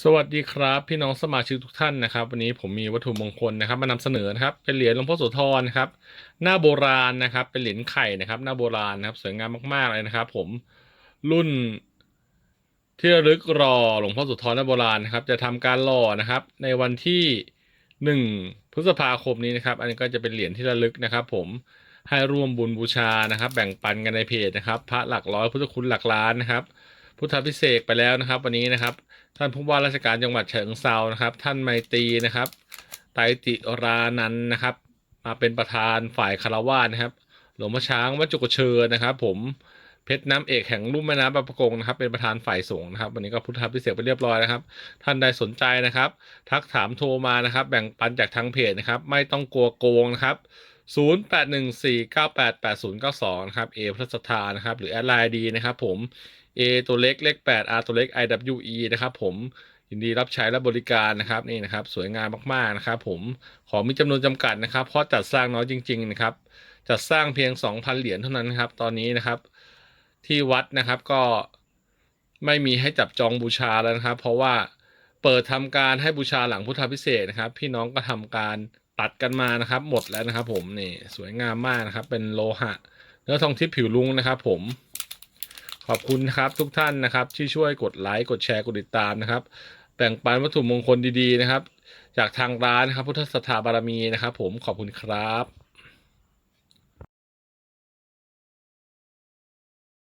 สวัสดีครับ พี่น้องสมาชิกทุกท่านนะครับ วันนี้ผมมีวัตถุมงคลนะครับ มานำเสนอนะครับ เป็นเหรียญหลวงพ่อโสธรนะครับ หน้าโบราณนะครับ เป็นเหรียญไข่นะครับ หน้าโบราณนะครับสวยงามมากๆเลยนะครับ ผมรุ่นที่ระลึกรอหลวงพ่อโสธรหน้าโบราณนะครับ จะทำการหล่อนะครับ ในวันที่หนึ่งพฤษภาคมนี้นะครับ อันนี้ก็จะเป็นเหรียญที่ระลึกนะครับ ผมให้ร่วมบุญบูชานะครับ แบ่งปันกันในเพจนะครับ พระหลักร้อยพุทธคุณหลักล้านนะครับ พุทธพิเศษไปแล้วนะครับ วันนี้นะครับ ท่านผู้ว่าราชการจังหวัดเชิงเซานะครับ ท่านไมตรีนะครับ ไตรติรานันนะครับ มาเป็นประธานฝ่ายคารวาสนะครับ หลวงพ่อช้างวัดจุกเชิญนะครับ ผมเพชรน้ำเอกแห่งลุ่มแม่น้ำบางประกงนะครับเป็นประธานฝ่ายสงฆ์นะครับวันนี้ก็พุทธพิเศษกไปเรียบร้อยนะครับ ท่านใดสนใจนะครับ ทักถามโทรมานะครับ แบ่งปันจากทางเพจนะครับ ไม่ต้องกลัวโกงนะครับ 0814988092 นะครับ A พระสถานะครับ หรือแอดไลน์ดีนะครับผม A ตัวเล็กเลข8 R ตัวเล็ก IWE นะครับผมยินดีรับใช้และบริการนะครับนี่นะครับ สวยงามมากๆนะครับผมขอมีจำนวนจำกัดนะครับ เพราะจัดสร้างน้อยจริง ๆ นะครับ จัดสร้างเพียง 2,000 เหรียญเท่านั้นครับ ตอนนี้นะครับ ที่วัดนะครับก็ไม่มีให้จับจองบูชาแล้วนะครับ เพราะว่าเปิดทำการให้บูชาหลังพุทธพิเศษนะครับ พี่น้องก็ทำการ ตัดกันมานะครับ หมดแล้วนะครับ ผมนี่สวยงามมากนะครับ เป็นโลหะเนื้อทองทิพย์ผิวลุงนะครับ ผมขอบคุณครับทุกท่านนะครับ ที่ช่วยกดไลค์กดแชร์กดติดตามนะครับแบ่งปันวัตถุมงคลดีๆนะครับ จากทางร้านนะครับ พุทธสถาบารมีนะครับ ผมขอบคุณครับ